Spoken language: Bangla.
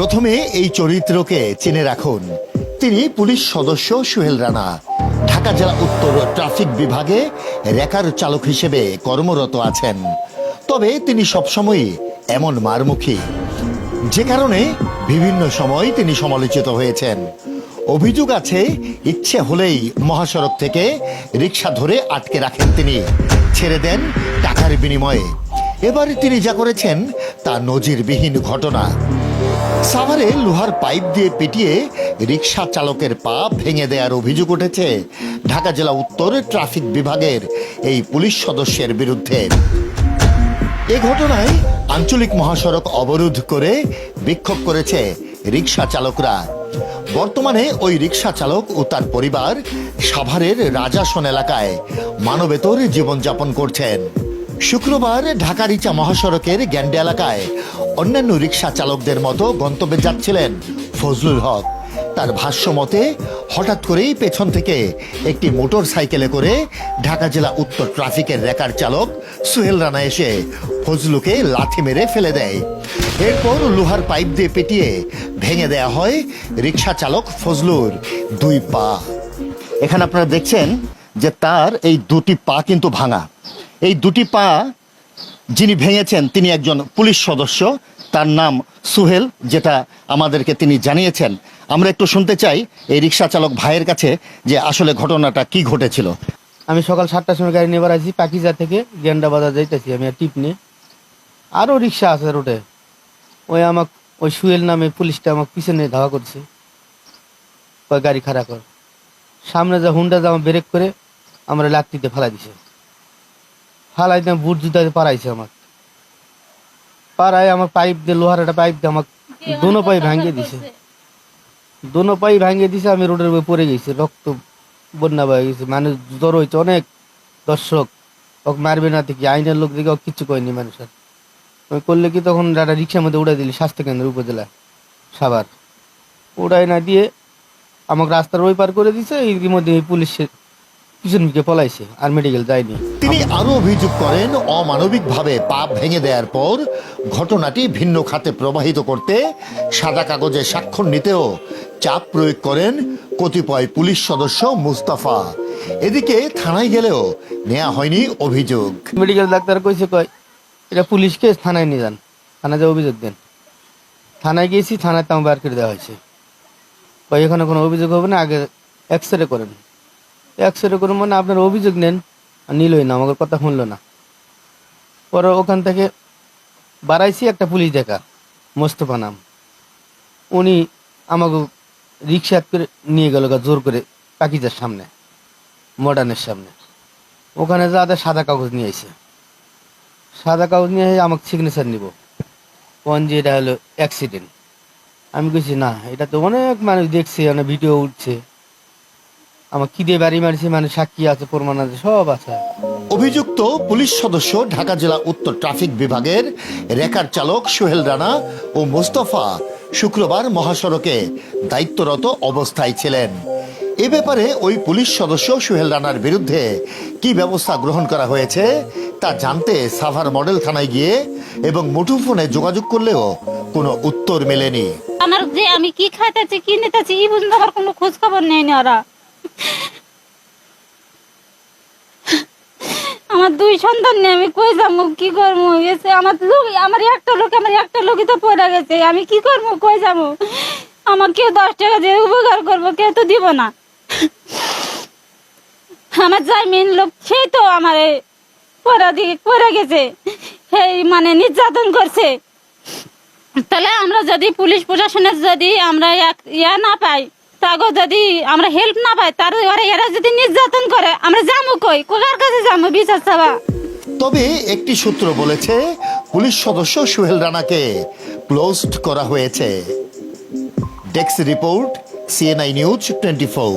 প্রথমে এই চরিত্রকে চিনে রাখুন। তিনি পুলিশ সদস্য সুহেল রানা। ঢাকা জেলা উত্তর ট্রাফিক বিভাগে রেকার চালক হিসেবে কর্মরত আছেন। তবে তিনি সবসময়ই এমন মারমুখী। যে কারণে বিভিন্ন সময় তিনি সমালোচিত হয়েছেন। অভিযোগ আছে, ইচ্ছে হলেই মহাসড়ক থেকে রিক্সা ধরে আটকে রাখেন তিনি। ছেড়ে দেন টাকার বিনিময়ে। এবার তিনি যা করেছেন, তা নজিরবিহীন ঘটনা। সাভারে লোহার পাইপ দিয়ে পিটিয়ে রিক্সা চালকের পা ভেঙে দেওয়ার অভিযোগ উঠেছে। ঢাকা জেলা উত্তর ট্রাফিক বিভাগের এই পুলিশ সদস্যের বিরুদ্ধে। এ ঘটনায় আঞ্চলিক মহাসড়ক অবরোধ করে বিক্ষোভ করেছে রিক্সা চালকরা। বর্তমানে ওই রিক্সা চালক ও তার পরিবার সাভারের রাজাসন এলাকায় মানবেতর জীবনযাপন করছেন। শুক্রবার ঢাকা রিচা মহাসড়কের গ্যান্ডে এলাকায় অন্যান্য রিক্সা চালকদের মতো গন্তব্যে যাচ্ছিলেন ফজলুল হক। তার ভাষ্য মতে, হঠাৎ করেই পেছন থেকে একটি মোটর সাইকেলে করে ঢাকা জেলা উত্তর ট্রাফিকের রেকার চালক সুহেল রানা এসে ফজলুকে লাথি মেরে ফেলে দেয়। এরপর লোহার পাইপ দিয়ে পেটিয়ে ভেঙে দেয়া হয় রিক্সা চালক ফজলুর দুই পা। এখানে আপনারা দেখছেন যে তার এই দুটি পা কিন্তু ভাঙা। এই দুটি পা যিনি ভেঙেছেন, তিনি একজন পুলিশ সদস্য। তার নাম সুহেল, যেটা আমাদেরকে তিনি জানিয়েছেন। আমরা একটু শুনতে চাই এই রিক্সা চালক ভাইয়ের কাছে যে আসলে ঘটনাটা কি ঘটেছিল। আমি সকাল সাতটার সময় গাড়ি নিয়ে বেড়াইছি, পাকিজা থেকে গেন্ডা বাজার যাইতেছি আমি, আর টিপ নিয়ে। আরও রিক্সা আছে রোডে। ওই আমাক, ওই সুয়েল নামে পুলিশটা আমাকে পিছনে ধাওয়া করছে। ওই গাড়ি খারাপ কর। সামনে যা হুন্ডা যা আমার ব্রেক করে, আমরা লাত্তিতে ফালাই দিছে। ফালাই দিয়ে বুট জুতাতে পারাইছে আমার পাড়ায় আমার পাইপ দিয়ে, লোহার একটা পাইপ দিয়ে আমাকে দোনো পাই ভাঙিয়ে দিছে। দোনো পাই ভাঙিয়ে দিছে, আমি রোডের উপরে পড়ে গেছি, রক্ত বন্যা বয়ে গেছে। মানুষ জ্বর হয়েছে অনেক, দর্শক। ওকে মারবে না থেকে আইনের লোক দিকে ওকে কিচ্ছু কয়নি মানুষের। ওই করলে কি তখন একটা রিক্সার মধ্যে উড়াই দিলি স্বাস্থ্যকেন্দ্র উপজেলা সাবার উড়াই না দিয়ে আমাকে রাস্তার ওই পার করে দিছে এর মধ্যে পুলিশের পিছন দিকে পলাইছে আর মেডিকেল যায়নি। তিনি আরও অভিযোগ করেন অমানবিকভাবে পা ভেঙে দেওয়ার পর ঘটনাটি ভিন্ন খাতে প্রবাহিত করতে সাদা কাগজে স্বাক্ষর নিতেও চাপ প্রয়োগ করেন কতিপয় পুলিশ সদস্য মুস্তাফা। এদিকে থানায় গেলেও নেওয়া হয়নি অভিযোগ। মেডিকেল ডাক্তার কইছে কয় এটা পুলিশকে থানায় নিয়ে যান। থানায় যে অভিযোগ দেন। থানায় গিয়েছি থানায় তাও বার করে দেওয়া হয়েছে। কয় এখানে কোনো অভিযোগ হবে না আগে এক্স রে করেন। এক্স রে করুন মানে আপনার অভিযোগ নেন, আর নিলই না, আমাকে কথা শুনলো না। পরে ওখান থেকে বাড়াইছি একটা পুলিশ দেখা, মোস্তফা নাম। উনি আমাকে রিক্সা করে নিয়ে গেল জোর করে পাকিজার সামনে, মডার্নের সামনে। ওখানে যাদের সাদা কাগজ নিয়ে এসে সাদা কাগজ নিয়ে এসে আমাকে সিগনেচার নিব। কোন যে এটা হলো অ্যাক্সিডেন্ট আমি কইছি, না, এটা তো অনেক মানুষ দেখছে, অনেক ভিডিও উঠছে। আমার কি দিয়ে বাড়ি মারছে মানে সাক্ষী আছে প্রমাণ আছে সব আছে। অভিযুক্ত পুলিশ সদস্য ঢাকা জেলা উত্তর ট্রাফিক বিভাগের রেকার চালক সোহেল রানা ও মোস্তফা শুক্রবার মহাসড়কে দায়িত্বরত অবস্থায় ছিলেন। এ ব্যাপারে ওই পুলিশ সদস্য সোহেল রানার বিরুদ্ধে কি ব্যবস্থা গ্রহণ করা হয়েছে তা জানতে সাভার মডেল থানায় গিয়ে এবং মুঠোফোনে যোগাযোগ করলেও কোনো উত্তর মেলেনি। আমার যে আমি কি খাইতেছি কি নিতেছি এই পর্যন্ত আমার কোনো খোঁজ খবর নেয়নি ওরা। আমার দুই সন্তান নিয়ে আমি কই যাব? কি করব? গেছে আমার লোক, আমার একটা লোক, আমার একটা লোকই তো পড়ে গেছে। আমি কি করব? কই যাব? আমার কেউ দশ টাকা দিয়ে উপকার করব, কেউ তো দিব না। আমার যাই মেন লোক সেই তো আমার পড়া দিকে পড়ে গেছে। সেই মানে নির্যাতন করছে। তাহলে আমরা যদি পুলিশ প্রশাসনের যদি আমরা ইয়া না পাই তাগো যদি আমরা হেল্প না পাই, তার ওরা এরা যদি নির্যাতন করে, আমরা যাব কই? কোকার কাছে যামু বিচার চাওয়া তবে একটি সূত্র বলেছে, পুলিশ সদস্য সুহেল রানাকে ক্লোজড করা হয়েছে। ডেক্স report CNI news twenty four